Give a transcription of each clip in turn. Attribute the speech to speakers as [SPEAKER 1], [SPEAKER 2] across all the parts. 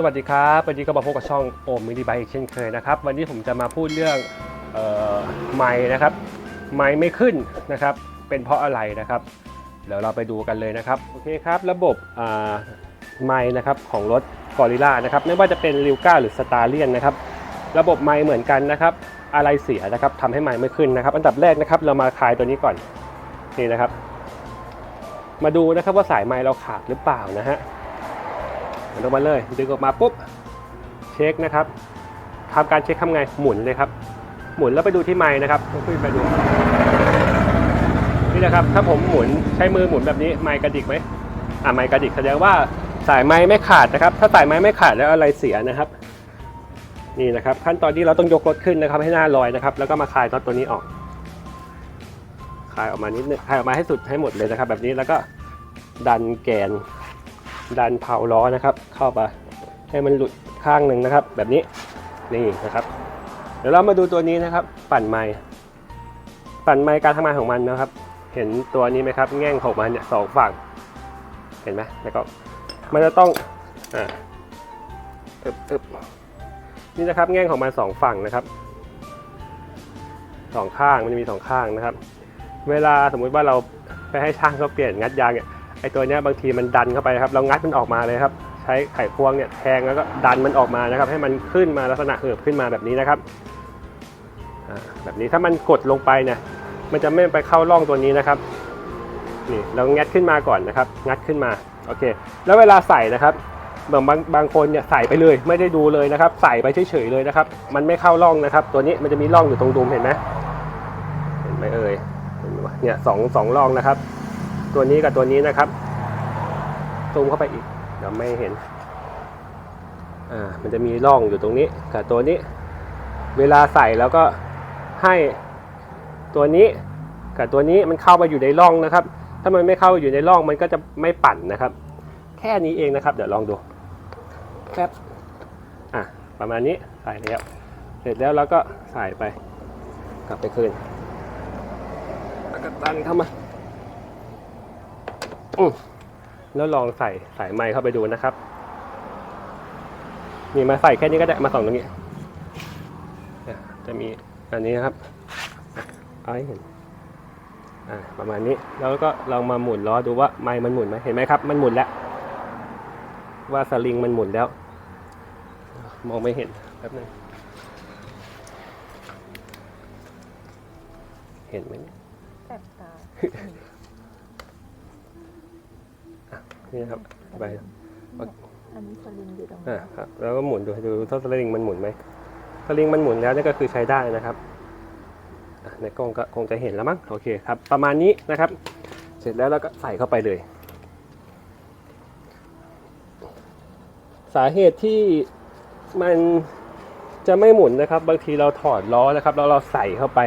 [SPEAKER 1] สวัสดีครับ วันนี้ก็มาพบกับช่องโอมมินิไบค์อีกเช่นเคยนะครับ วันนี้ผมจะมาพูดเรื่องออไม้นะครับ ไม้ไม่ขึ้นนะครับ เป็นเพราะอะไรนะครับ เดี๋ยวเราไปดูกันเลยนะครับ โอเคครับ ระบบไม้นะครับของรถกอริล่านะครับ ไม่ว่าจะเป็นริวก้าหรือสตาร์เลียนนะครับ ระบบไม้เหมือนกันนะครับ อะไรเสียนะครับทำให้ไม้ไม่ขึ้นนะครับ อันดับแรกนะครับเรามาคลายตัวนี้ก่อน นี่นะครับ มาดูนะครับว่าสายไม้เราขาดหรือเปล่านะฮะ ดึงมาเลย ดึงออกมาปุ๊บ เช็คนะครับทำการเช็คทำไง หมุนเลยครับ หมุนแล้วไปดูที่ไม้นะครับขึ้นไปดู นี่นะครับ ถ้าผมหมุนใช้มือหมุนแบบนี้ ไม้กระดิกไหมอ่าไม้กระดิกแสดงว่าสายไม้ไม่ขาดนะครับ ถ้าสายไม้ไม่ขาดแล้วอะไรเสียนะครับ นี่นะครับ ขั้นตอนที่เราต้องยกรถขึ้นนะครับ ให้หน้าลอยนะครับ แล้วก็มาคลายน็อตตัวนี้ออก คลายออกมานิดนึง คลายออกมาให้สุดให้หมดเลยนะครับ แบบนี้แล้วก็ดันแกน ดันเผาล้อนะครับ เข้าไปให้มันหลุดข้างหนึ่งนะครับ แบบนี้นี่นะครับ เดี๋ยวเรามาดูตัวนี้นะครับ ปั่นไม้ปั่นไม้การทำงานของมันนะครับ เห็นตัวนี้ไหมครับ แง่งของมันเนี่ยสองฝั่ง เห็นไหมแล้วก็มันจะต้องอ่าอึบอึบนี่นะครับ แง่งของมันสองฝั่งนะครับสองข้างมันจะมีสองข้างนะครับ เวลาสมมุติว่าเราไปให้ช่างเขาเปลี่ยนงัดยางเนี่ย ไอตัวเนี้ยบางทีมันดันเข้าไปครับเรางัดมันออกมาเลยครับ ใช้ไขควงเนี่ยแทงแล้วก็ดันมันออกมานะครับ ให้มันขึ้นมาลักษณะเหิบขึ้นมาแบบนี้นะครับแบบนี้ถ้ามันกดลงไปเนี่ยมันจะไม่ไปเข้าร่องตัวนี้นะครับนี่เรางัดขึ้นมาก่อนนะครับ งัดขึ้นมาโอเค แล้วเวลาใส่นะครับบางบางบางคนเนี่ยใส่ไปเลย ไม่ได้ดูเลยนะครับ ใส่ไปเฉยๆเลยนะครับ มันไม่เข้าร่องนะครับ ตัวนี้มันจะมีร่องอยู่ตรงดุมเห็นไหมเห็นไหมเอ่ยเห็นไหมเนี่ยสองสองร่องนะครับ ตัวนี้กับตัวนี้นะครับซูมเข้าไปอีกเดี๋ยวไม่เห็นอ่ามันจะมีร่องอยู่ตรงนี้กับตัวนี้ เวลาใส่แล้วก็ให้ตัวนี้กับตัวนี้มันเข้าไปอยู่ในร่องนะครับ ถ้ามันไม่เข้าอยู่ในร่องมันก็จะไม่ปั่นนะครับ แค่นี้เองนะครับ เดี๋ยวลองดูแป๊บอะประมาณนี้ใส่แล้วเสร็จแล้วเราก็ใส่ไป กลับไปคืนแล้วก็ดันเข้ามา แล้วลองใส่สายไม้เข้าไปดูนะครับนี่มาใส่แค่นี้ก็ได้มาส่องตรงนี้ จะมีอันนี้นะครับเอาให้เห็นประมาณนี้แล้วก็ลองมาหมุนล้อดูว่าไม้มันหมุนไหมเห็นไหมครับ มันหมุนแล้ว ว่าสลิงมันหมุนแล้ว มองไม่เห็นแป๊บนึงเห็นไหม
[SPEAKER 2] แสบตา
[SPEAKER 1] นี่นะครับไป
[SPEAKER 2] อันนี้สลิงอยู่ตรง
[SPEAKER 1] อ่า
[SPEAKER 2] นี้
[SPEAKER 1] ครับแล้วก็หมุนดูดูถ้าสลิงมันหมุนไหมสลิงมันหมุนแล้วนี่ก็คือใช้ได้นะครับอะในกล้องก็คงจะเห็นแล้วมั้งโอเคครับ ประมาณนี้นะครับ เสร็จแล้วเราก็ใส่เข้าไปเลย สาเหตุที่มันจะไม่หมุนนะครับ บางทีเราถอดล้อนะครับแล้วเราใส่เข้าไป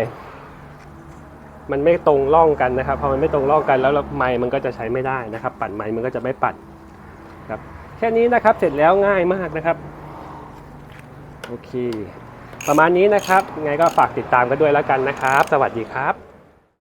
[SPEAKER 1] มันไม่ตรงร่องกันนะครับพอมันไม่ตรงร่องกันแล้วเราไม้มันก็จะใช้ไม่ได้นะครับ ปัดไม้มันก็จะไม่ปัดครับแค่นี้นะครับเสร็จแล้วง่ายมากนะครับโอเค ประมาณนี้นะครับไงก็ฝากติดตามกันด้วยแล้วกันนะครับ สวัสดีครับ